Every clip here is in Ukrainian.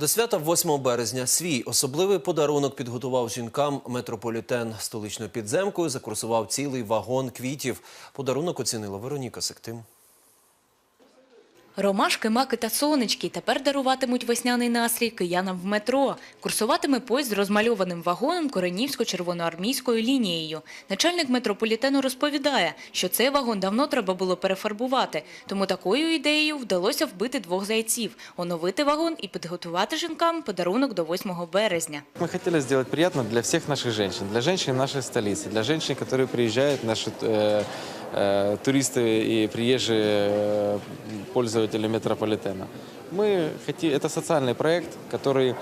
До свята 8 березня свій особливий подарунок підготував жінкам метрополітен столичною підземкою. Закурсував цілий вагон квітів. Подарунок оцінила Вероніка Сектим. Ромашки, маки та сонечки тепер даруватимуть весняний настрій киянам в метро. Курсуватиме поїзд з розмальованим вагоном Коренівсько-червоноармійською лінією. Начальник метрополітену розповідає, що цей вагон давно треба було перефарбувати, тому такою ідеєю вдалося вбити двох зайців, оновити вагон і підготувати жінкам подарунок до 8 березня. Мы хотели сделать приятно для всех наших женщин, для женщин нашей столицы, для женщин, которые приезжают, наши э, э, туристы и приезжие э, пользователи метрополитена. Мы хотим, это социальный проект, который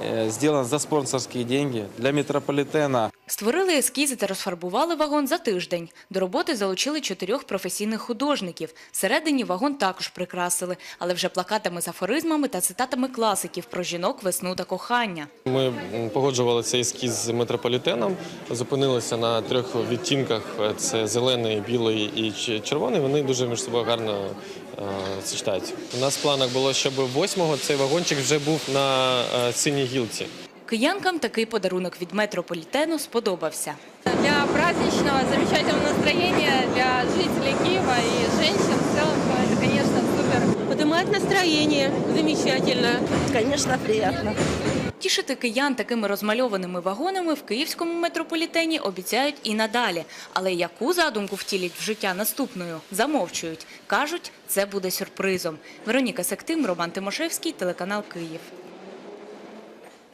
э, сделан за спонсорские деньги для метрополитена. Створили ескізи та розфарбували вагон за тиждень. До роботи залучили чотирьох професійних художників. Всередині вагон також прикрасили, але вже плакатами з афоризмами та цитатами класиків про жінок, весну та кохання. Ми погоджували цей ескіз з метрополітеном, зупинилися на трьох відтінках: це зелений, білий і червоний. Вони дуже між собою гарно е, сочетаються. У нас в планах було, щоб 8-го цей вагончик вже був на е, синій гілці. Киянкам такий подарунок від метрополітену сподобався. Для праздничного замечательного настроения для жителей Киева и женщин в целом это, конечно, супер. Поднимает настроение. Замечательно. Конечно, приятно. Тішити киян такими розмальованими вагонами в київському метрополітені обіцяють і надалі. Але яку задумку втілять в життя наступною, замовчують. Кажуть, це буде сюрпризом. Вероніка Сектим, Роман Тимошевський, телеканал Київ.